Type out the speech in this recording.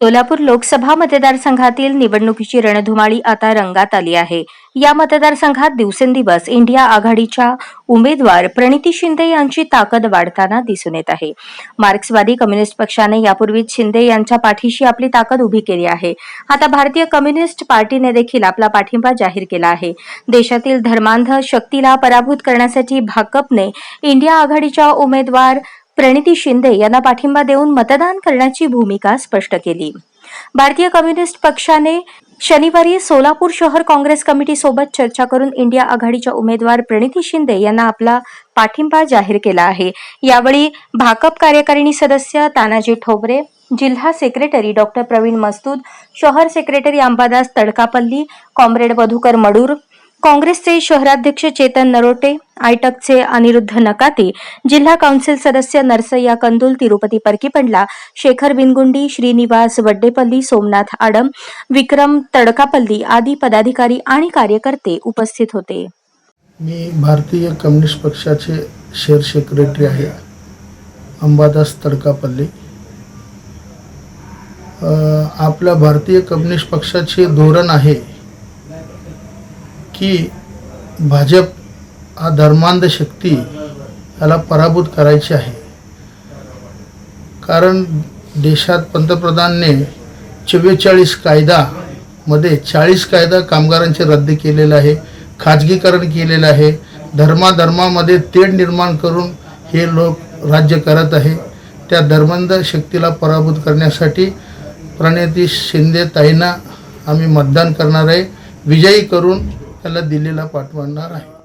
सोलापूर लोकसभा मतदारसंघातील निवडणुकीची रणधुमाळी आता रंगात आली आहे. या मतदारसंघात दिवसेंदिवस इंडिया आघाडीच्या उमेदवार प्रणिती शिंदे यांची ताकद वाढताना दिसून येत आहे. मार्क्सवादी कम्युनिस्ट पक्षाने यापूर्वीच शिंदे यांच्या पाठीशी आपली ताकद उभी केली आहे. आता भारतीय कम्युनिस्ट पार्टीने देखील आपला पाठिंबा जाहीर केला आहे. देशातील धर्मांध शक्तीला पराभूत करण्यासाठी भाकपने इंडिया आघाडीच्या उमेदवार प्रणिती शिंदे यांना पाठिंबा देऊन मतदान करण्याची भूमिका स्पष्ट केली. भारतीय कम्युनिस्ट पक्षाने शनिवारी सोलापूर शहर काँग्रेस कमिटी सोबत चर्चा करून इंडिया आघाडीच्या उमेदवार प्रणिती शिंदे यांना आपला पाठिंबा जाहीर केला आहे. यावेळी भाकप कार्यकारिणी सदस्य तानाजी ठोबरे जिल्हा सेक्रेटरी डॉक्टर प्रवीण मस्तूद शहर सेक्रेटरी अंबादास तडकापल्ली कॉम्रेड मधुकर मडूर काँग्रेसचे शहराध्यक्ष चेतन नरोटे आयटकचे अनिरुद्ध नकाते जिल्हा काउन्सिल सदस्य नरसय्या कंदुल तिरुपती परकीपंडला शेखर बिनगुंडी श्रीनिवास वड्डेपल्ली सोमनाथ आडम विक्रम तडकापल्ली आदी पदाधिकारी आणि कार्यकर्ते उपस्थित होते. मी भारतीय कम्युनिस्ट पक्षाचे शेअर सेक्रेटरी आहे अंबादास तडकापल्ली. आपल्या भारतीय कम्युनिस्ट पक्षाचे धोरण आहे की भाजप हा धर्मांध शक्ती याला पराभूत करायची आहे. कारण देशात पंतप्रधानने चव्वेचाळीस कायदामध्ये चाळीस कायदा कामगारांचे रद्द केलेले आहे खाजगीकरण केलेलं आहे धर्माधर्मामध्ये तेढ निर्माण करून हे लोक राज्य करत आहे. त्या धर्मांध शक्तीला पराभूत करण्यासाठी प्रणिती शिंदे ताईंना आम्ही मतदान करणार आहे. विजयी करून त्याला दिल्लीला पाठवणार आहे.